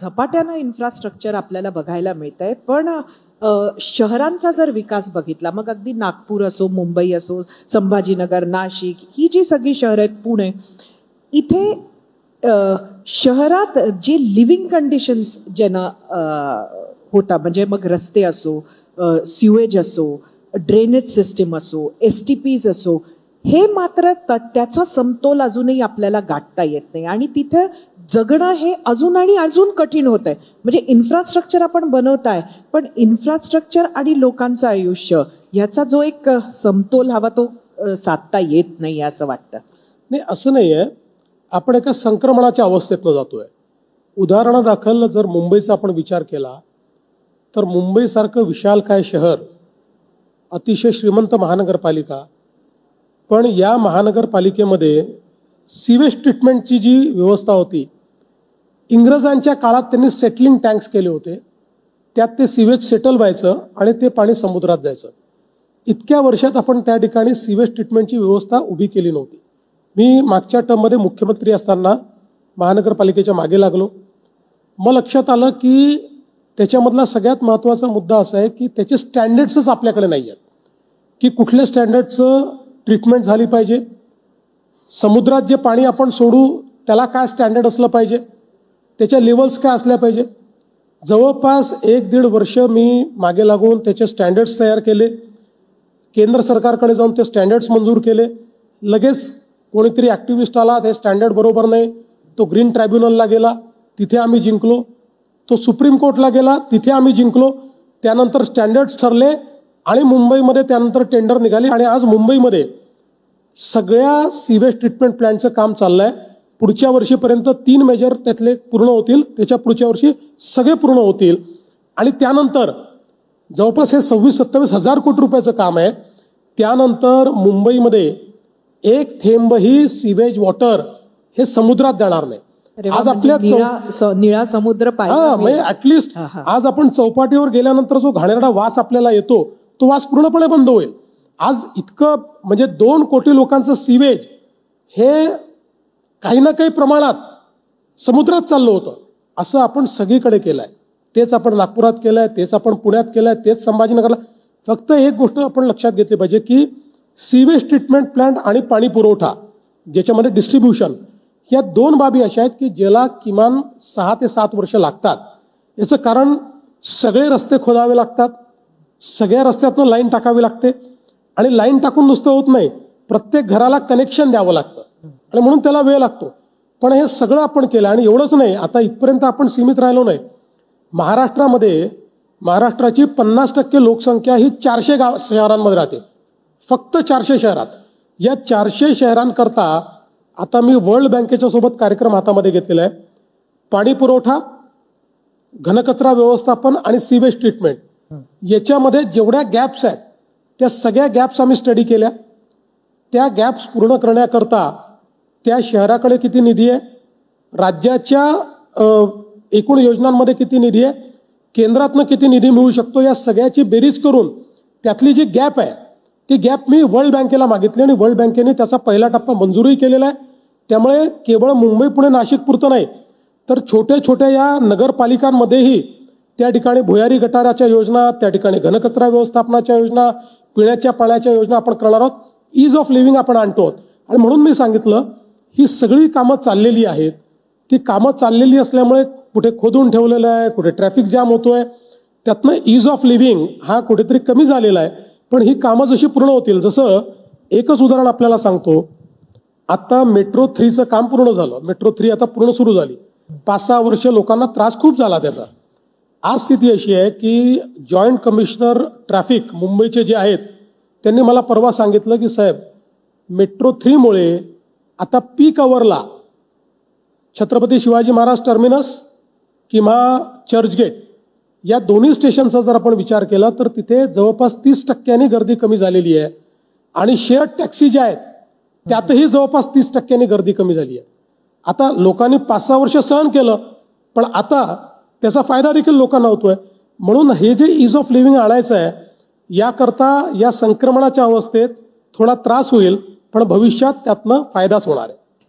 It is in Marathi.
झपाट्यानं इन्फ्रास्ट्रक्चर आपल्याला बघायला मिळत आहे पण शहरांचा जर विकास बघितला मग अगदी नागपूर असो मुंबई असो संभाजीनगर नाशिक ही जी सगळी शहरं आहेत पुणे इथे शहरात जे लिव्हिंग कंडिशन्स ज्यांना होता म्हणजे मग रस्ते असो सिवेज असो ड्रेनेज सिस्टीम असो एस टी पीज असो हे मात्र त- त्याचा समतोल अजूनही आपल्याला गाठता येत नाही. आणि तिथं जगणं हे अजून आणि अजून कठीण होत आहे म्हणजे इन्फ्रास्ट्रक्चर आपण बनवताय पण इन्फ्रास्ट्रक्चर आणि लोकांचं आयुष्य याचा जो एक समतोल हवा तो साधता येत नाही असं वाटतं. नाही असं नाही आहे आपण एका संक्रमणाच्या अवस्थेतनं जातोय. उदाहरणादाखल जर मुंबईचा आपण विचार केला तर मुंबईसारखं विशालकाय शहर अतिशय श्रीमंत महानगरपालिका पण या महानगरपालिकेमध्ये सिवेज ट्रीटमेंटची जी व्यवस्था होती इंग्रजांच्या काळात त्यांनी सेटलिंग टँक्स केले होते. त्यात ते सिवेज सेटल व्हायचं आणि ते पाणी समुद्रात जायचं. इतक्या वर्षात आपण त्या ठिकाणी सिवेज ट्रीटमेंटची व्यवस्था उभी केली नव्हती. मी मागच्या टर्ममध्ये मुख्यमंत्री असताना महानगरपालिकेच्या मागे लागलो. मग लक्षात आलं की त्याच्यामधला सगळ्यात महत्त्वाचा मुद्दा असा आहे की त्याचे स्टँडर्ड्सच आपल्याकडे नाही आहेत की कुठल्या स्टँडर्डचं ट्रीटमेंट झाली पाहिजे. समुद्रात जे पाणी आपण सोडू त्याला काय स्टँडर्ड असलं पाहिजे? त्याच्या लेवल्स काय असल्या पाहिजे? जवळपास एक दीड वर्ष मी मागे लागून त्याचे स्टँडर्ड्स तयार केले. केंद्र सरकारकडे जाऊन ते स्टँडर्ड्स मंजूर केले. लगेच कोणीतरी ॲक्टिव्हिस्ट आला ते स्टँडर्ड बरोबर नाही. तो ग्रीन ट्रायब्युनलला गेला तिथे आम्ही जिंकलो. तो सुप्रीम कोर्टला गेला तिथे आम्ही जिंकलो. त्यानंतर स्टँडर्ड्स ठरले. आणि मुंबईमध्ये त्यानंतर टेंडर निघाली आणि आज मुंबईमध्ये सगळ्या सिवेज ट्रीटमेंट प्लॅनचं काम चाललं आहे पुढच्या वर्षीपर्यंत तीन मेजर त्यातले पूर्ण होतील. त्याच्या पुढच्या वर्षी सगळे पूर्ण होतील. आणि त्यानंतर जवळपास हे सव्वीस सत्तावीस हजार कोटी रुपयाचं काम आहे. त्यानंतर मुंबईमध्ये एक थेंबही सिवेज वॉटर हे समुद्रात जाणार नाही. आज म्हणजे आपल्या निळा समुद्र पाहिजे. म्हणजे ऍटलिस्ट. आज आपण चौपाटीवर गेल्यानंतर जो घाणेरडा वास आपल्याला येतो तो वास पूर्णपणे बंद होईल. आज इतकं म्हणजे दोन कोटी लोकांचं सिवेज हे काही ना काही प्रमाणात समुद्रात चाललं होतं. असं आपण सगळीकडे केलं आहे तेच आपण नागपुरात केलं आहे तेच आपण पुण्यात केलं आहे तेच संभाजीनगरला. फक्त एक गोष्ट आपण लक्षात घेतली पाहिजे की सिवेज ट्रीटमेंट प्लांट आणि पाणी पुरवठा ज्याच्यामध्ये डिस्ट्रीब्युशन या दोन बाबी अशा आहेत की ज्याला किमान सहा ते सात वर्ष लागतात. याचं कारण सगळे रस्ते खोदावे लागतात सगळ्या रस्त्यातनं लाईन टाकावी लागते आणि लाईन टाकून नुसतं होत नाही. प्रत्येक घराला कनेक्शन द्यावं लागतं. आणि म्हणून त्याला वेळ लागतो. पण हे सगळं आपण केलं आणि एवढंच नाही आता इथपर्यंत आपण सीमित राहिलो नाही. महाराष्ट्रामध्ये महाराष्ट्राची पन्नास टक्के लोकसंख्या ही चारशे गाव शहरांमध्ये राहते. फक्त चारशे शहरात. या चारशे शहरांकरता आता मी वर्ल्ड बँकेच्या सोबत कार्यक्रम हातामध्ये घेतलेला आहे. पाणी पुरवठा घनकचरा व्यवस्थापन आणि सिवेज ट्रीटमेंट. याच्यामध्ये जेवढ्या गॅप्स आहेत त्या सगळ्या गॅप्स आम्ही स्टडी केल्या. त्या गॅप्स पूर्ण करण्याकरता त्या शहराकडे किती निधी आहे राज्याच्या एकूण योजनांमध्ये किती निधी आहे केंद्रातनं किती निधी मिळू शकतो या सगळ्याची बेरीज करून त्यातली जी गॅप आहे ती गॅप मी वर्ल्ड बँकेला मागितली आणि वर्ल्ड बँकेने त्याचा पहिला टप्पा मंजूरही केलेला आहे. त्यामुळे केवळ मुंबई पुणे नाशिक पुरतं नाही तर छोट्या छोट्या या नगरपालिकांमध्येही त्या ठिकाणी भुयारी गटाराच्या योजना त्या ठिकाणी घनकचरा व्यवस्थापनाच्या योजना पिण्याच्या पाण्याच्या योजना आपण करणार आहोत. इज ऑफ लिव्हिंग आपण आणतो आहोत. आणि म्हणून मी सांगितलं ही सगळी कामं चाललेली आहेत. ती कामं चाललेली असल्यामुळे कुठे खोदून ठेवलेलं आहे कुठे ट्रॅफिक जाम होतोय त्यातनं इज ऑफ लिव्हिंग हा कुठेतरी कमी झालेला आहे. पण ही कामं जशी पूर्ण होतील जसं एकच उदाहरण आपल्याला सांगतो. आता मेट्रो थ्रीचं काम पूर्ण झालं. मेट्रो थ्री आता पूर्ण सुरू झाली. पाच सहा वर्ष लोकांना त्रास खूप झाला त्याचा. आज स्थिती अशी आहे की जॉईंट कमिशनर ट्रॅफिक मुंबईचे जे आहेत त्यांनी मला परवा सांगितलं की साहेब मेट्रो थ्रीमुळे आता पीक अवरला छत्रपती शिवाजी महाराज टर्मिनस किंवा चर्चगेट या दोन्ही स्टेशनचा जर आपण विचार केला तर तिथे जवळपास तीस टक्क्यांनी गर्दी कमी झालेली आहे. आणि शेअर टॅक्सी ज्या आहेत त्यातही जवळपास तीस टक्क्यांनी गर्दी कमी झाली आहे. आता लोकांनी पाच सहा वर्ष सहन केलं पण आता त्याचा फायदा देखील लोकांना होतोय. म्हणून हे जे इज ऑफ लिव्हिंग आणायचं आहे याकरता या संक्रमणाच्या अवस्थेत थोडा त्रास होईल पण भविष्यात त्यातनं फायदाच होणार आहे.